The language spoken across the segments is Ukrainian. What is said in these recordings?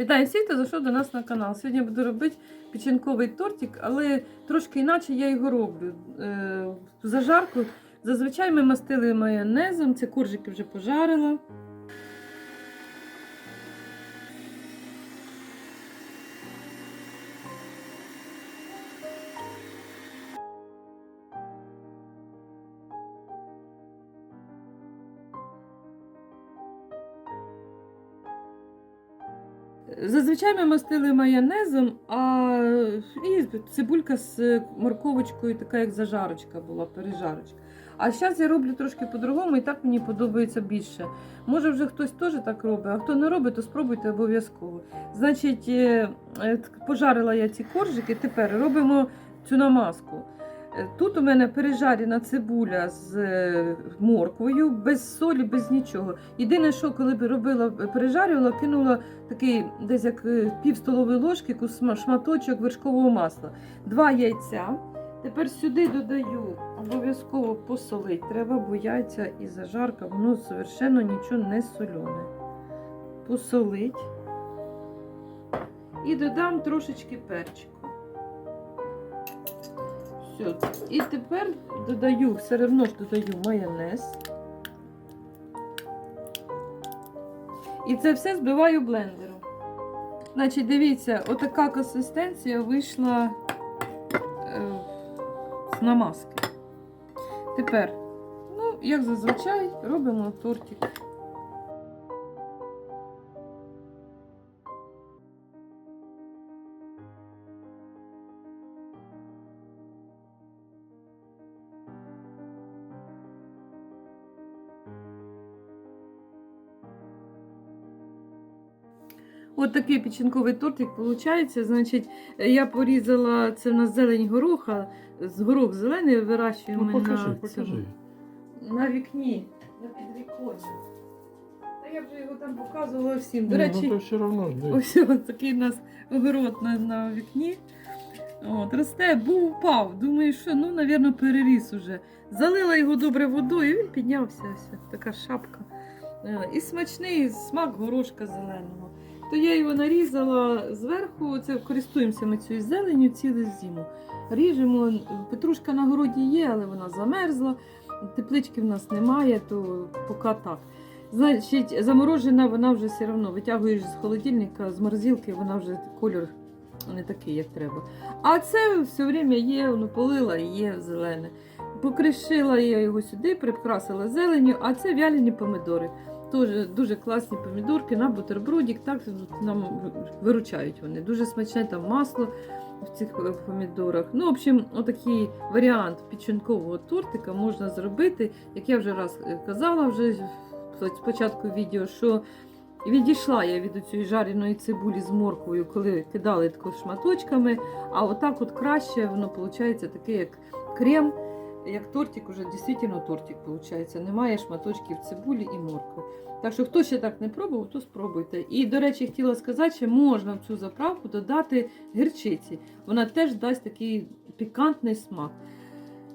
Вітаю всіх, хто зайшов до нас на канал. Сьогодні я буду робити печінковий тортик, але трошки інакше я його роблю. Е, зажарку. Зазвичай ми мастили майонезом, це коржики вже пожарила. Зазвичай ми мастили майонезом, а і цибулька з морковочкою, така як зажарочка була, пережарочка. А зараз я роблю трошки по-другому, і так мені подобається більше. Може, вже хтось теж так робить, а хто не робить, то спробуйте обов'язково. Значить, е, е, пожарила я ці коржики, тепер робимо цю намазку. Е, Тут у мене пережарена цибуля з е, морквою, без солі, без нічого. Єдине, що коли б робила, пережарювала, кинула такий десь як е, пів столової ложки, шматочок вершкового масла. Два яйця. Тепер сюди додаю обов'язково посолить. Треба, бо яйця і зажарка, воно совершенно нічого не солене. Посолить. І додам трошечки перчику. Все. І тепер додаю, все одно ж додаю майонез. І це все збиваю блендером. Значить, дивіться, отака консистенція вийшла е, з намазки. Тепер, ну, як зазвичай, робимо тортик. От такий печінковий тортик виходить. Значить, я порізала це на зелень гороха. З горох зелений вирощуємо Ну, покажи, на, покажи. на вікні, на підвіконні. Та я вже його там показувала всім. До Ні, речі, ну все ось ось такий у нас огород на, на вікні. От, росте, був упав. Думаю, що ну, навірно, переріс уже. Залила його добре водою, і він піднявся. Ось така шапка. Е, І смачний смак горошка зеленого. То я його нарізала зверху, це користуємося ми цією зеленю цілу зиму. Ріжемо. Петрушка на городі є, але вона замерзла. Теплички в нас немає, то поки так. Значить, заморожена вона вже все одно витягуєш з холодильника, з морозилки, вона вже кольор не такий, як треба. А це все время є, воно полила і є зелене. Покришила я його сюди, прикрасила зеленю, а це вялені помидори. Теж дуже класні помідорки на бутербродик, так нам виручають вони. Дуже смачне там масло в цих е, помідорах. Ну, в общем, отакий варіант печінкового тортика можна зробити. Як я вже раз е, казала, вже спочатку відео, що відійшла я від цієї жареної цибулі з морквою, коли кидали тако шматочками. А отак от краще воно виходить таке, як крем. Як тортик, уже дійсно тортик виходить. Немає шматочків цибулі і моркви. Так що, хто ще так не пробував, то спробуйте. І, до речі, хотіла сказати, що можна в цю заправку додати гірчиці. Вона теж дасть такий пікантний смак.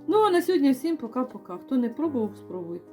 Ну, а на сьогодні всім пока-пока. Хто не пробував, спробуйте.